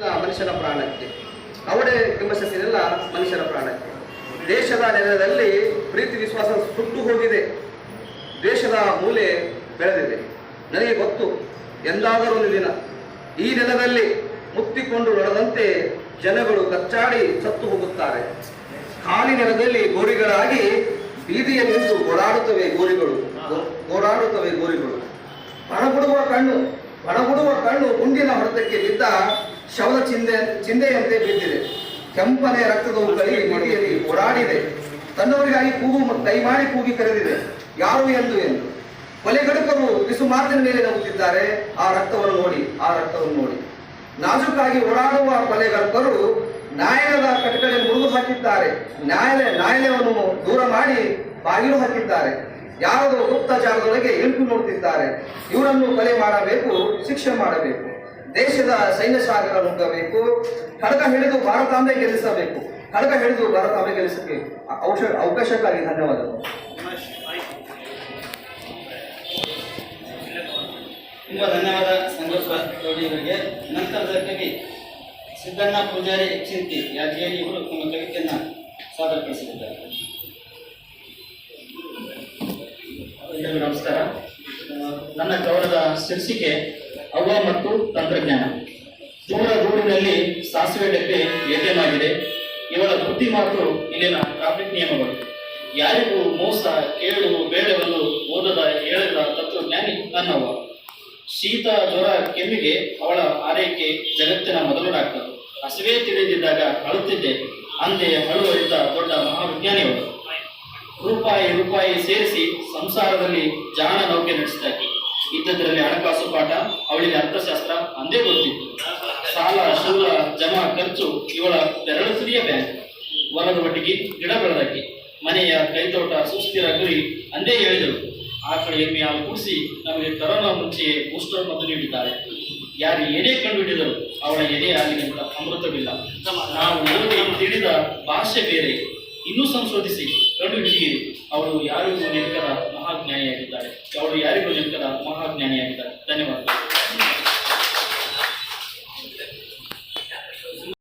ಮನುಷ್ಯನ ಪ್ರಾಣಕ್ಕೆ. ಅವಡೆ ಸಸ್ಯನೆಲ್ಲ ಮನುಷ್ಯನ ಪ್ರಾಣಕ್ಕೆ. ದೇಶದ ನೆಲದಲ್ಲಿ ಪ್ರೀತಿ ವಿಶ್ವಾಸ ಸುಟ್ಟು ಹೋಗಿದೆ. ದೇಶದ ಮೂಲೆ ಬೆಳೆದಿದೆ. ನನಗೆ ಗೊತ್ತು, ಎಂದಾದರೂ ಒಂದು ದಿನ ಈ ನೆಲದಲ್ಲಿ ಮುತ್ತಿಕೊಂಡು ನಡೆದಂತೆ ಜನಗಳು ಕಚ್ಚಾಡಿ ಸತ್ತು ಹೋಗುತ್ತಾರೆ. ಖಾಲಿ ನೆಲದಲ್ಲಿ ಗೋರಿಗಳಾಗಿ ಬೀದಿಯಲ್ಲಿಂದು ಓಡಾಡುತ್ತವೆ ಗೋರಿಗಳು. ಓಡಾಡುತ್ತವೆ ಗೋರಿಗಳು. ಬಣಗುಡುವ ಕಣ್ಣು ಬಣಗುಡುವ ಕಣ್ಣು ಗುಂಡಿನ ಹೊಡೆತಕ್ಕೆ ಬಿದ್ದ ಶವದ ಚಿಂದೆ ಚಿಂದೆಯಂತೆ ಬಿದ್ದಿದೆ. ಕೆಂಪನೆ ರಕ್ತದ ಕೈ ಮಡಿಯಲ್ಲಿ ಓಡಾಡಿದೆ. ತನ್ನವರಿಗಾಗಿ ಕೂಗು ಕೈ ಮಾಡಿ ಕೂಗಿ ಕರೆದಿದೆ. ಯಾರು ಎಂದು ಎಂದು. ಕೊಲೆಗಡುಕರು ಬಿಸು ಮಾತಿನ ಮೇಲೆ ನಗುತ್ತಿದ್ದಾರೆ. ಆ ರಕ್ತವನ್ನು ನೋಡಿ, ಆ ರಕ್ತವನ್ನು ನೋಡಿ. ನಾಜುಕಾಗಿ ಓಡಾಡುವ ಕೊಲೆಗಡುಕರು ನ್ಯಾಯಾಲಯದ ಕಟಕಡೆ ಮುರಿದು ಹಾಕಿದ್ದಾರೆ. ನ್ಯಾಯಾಲಯ ನ್ಯಾಯಾಲಯವನ್ನು ದೂರ ಮಾಡಿ ಬಾಗಿಲು ಹಾಕಿದ್ದಾರೆ. ಯಾರದೋ ಗುಪ್ತಚಾರದೊಳಗೆ ಇಳುಕು ನೋಡುತ್ತಿದ್ದಾರೆ. ಇವರನ್ನು ಕೊಲೆ ಮಾಡಬೇಕು, ಶಿಕ್ಷೆ ಮಾಡಬೇಕು. ದೇಶದ ಸೈನ್ಯ ಸಾಗರ ನುಗ್ಗಬೇಕು ಖಡ್ಗ ಹಿಡಿದು ಭಾರತಾಂಬೆ ಗೆಲ್ಲಿಸಬೇಕು. ಖಡ್ಗ ಹಿಡಿದು ಭಾರತಾಂಬೆ ಗೆಲ್ಲಿಸಬೇಕು ಔಷ ಅವಕಾಶಕ್ಕಾಗಿ ಧನ್ಯವಾದಗಳು. ತುಂಬ ಧನ್ಯವಾದ ಸಂತೋಷ ಗೌಡಿಯವರಿಗೆ ನಂತರದ ಕವಿ ಸಿದ್ದಣ್ಣ ಪೂಜಾರಿ ಚಿಂತಿ ಯಾದಗಿರಿ ಇವರು ತಮ್ಮ ಕವಿತೆಯನ್ನು ಸಾದರಪಡಿಸಲಿದ್ದಾರೆ ನಮಸ್ಕಾರ. ನನ್ನ ಗೌರವದ ಶೀರ್ಷಿಕೆ ಅವ್ವ ಮತ್ತು ತಂತ್ರಜ್ಞಾನ. ದೂರ ದೂರಿನಲ್ಲಿ ಸಾಸಿವೆ ಡಬ್ಬೆ ಏಟೇನಾಗಿದೆ ಇವಳ ಬುದ್ಧಿ ಮಾತು ಇಲ್ಲಿನ ಟ್ರಾಫಿಕ್ ನಿಯಮಗಳು. ಯಾರಿಗೂ ಮೋಸ ಕೇಳು ಬೇಡವೆಂದು ಓದದ ಹೇಳದ ತತ್ವಜ್ಞಾನಿ ನನ್ನವ್ವ. ಶೀತ, ಜ್ವರ, ಕೆಮ್ಮಿಗೆ ಅವಳ ಆರೈಕೆ ಜಗತ್ತಿನ ಮೊದಲು ಡಾಕ್ಟರ್. ಹಸಿವೆ ತಿಳಿದಿದ್ದಾಗ ಅಳುತ್ತಿದ್ದೆ. ಅಂದೆ ಅಳುವರಿದ್ದ ದೊಡ್ಡ ಮಹಾವಿಜ್ಞಾನಿಯವರು. ರೂಪಾಯಿ ರೂಪಾಯಿ ಸೇರಿಸಿ ಸಂಸಾರದಲ್ಲಿ ಜಾಣ ನೌಕೆ ನಡೆಸಿದಾಕಿ ಇದ್ದದ್ರಲ್ಲಿ ಹಣಕಾಸು ಪಾಠ, ಅವಳಿಗೆ ಅರ್ಥಶಾಸ್ತ್ರ ಅಂದೇ ಗೊತ್ತಿತ್ತು. ಸಾಲ ಶೂಲ ಜಮಾ, ಖರ್ಚು, ಇವಳ ಬೆರಳು ಸಿರಿಯ ಬ್ಯಾಂಕ್. ವರದ ಒಟ್ಟಿಗೆ ಗಿಡ ಬೆಳೆದಾಕಿ ಮನೆಯ ಕೈತೋಟ, ಸುಸ್ಥಿರ ಗುರಿ ಅಂದೇ ಹೇಳಿದರು ಆಕಳ ಎಮ್ಮೆ ಹಾಲು ಕುಡಿಸಿ ನಮಗೆ ಕರೋನಾ ಮುಂಚೆಯೇ ಬೂಸ್ಟರ್ ಮದ್ದು ನೀಡಿದ್ದಾರೆ. ಯಾರು ಏನೇ ಕಂಡುಹಿಡಿದರು ಅವಳ ಎದೆ ಹಾಲಿಗಿಂತ ಅಮೃತವಿಲ್ಲ. ನಾವು ತಿಳಿದ ಭಾಷೆ ಬೇರೆ. ಇನ್ನೂ ಸಂಶೋಧಿಸಿ ಕಂಡುಹಿಡಿಯಿರಿ. ಅವರು ಯಾರಿಗೂ ನೆನಕದ ಮಹಾಜ್ಞಾನಿಯಾಗಿದ್ದಾರೆ. ಅವರು ಯಾರಿಗೂ ನೆನಕದ ಮಹಾಜ್ಞಾನಿಯಾಗಿದ್ದಾರೆ.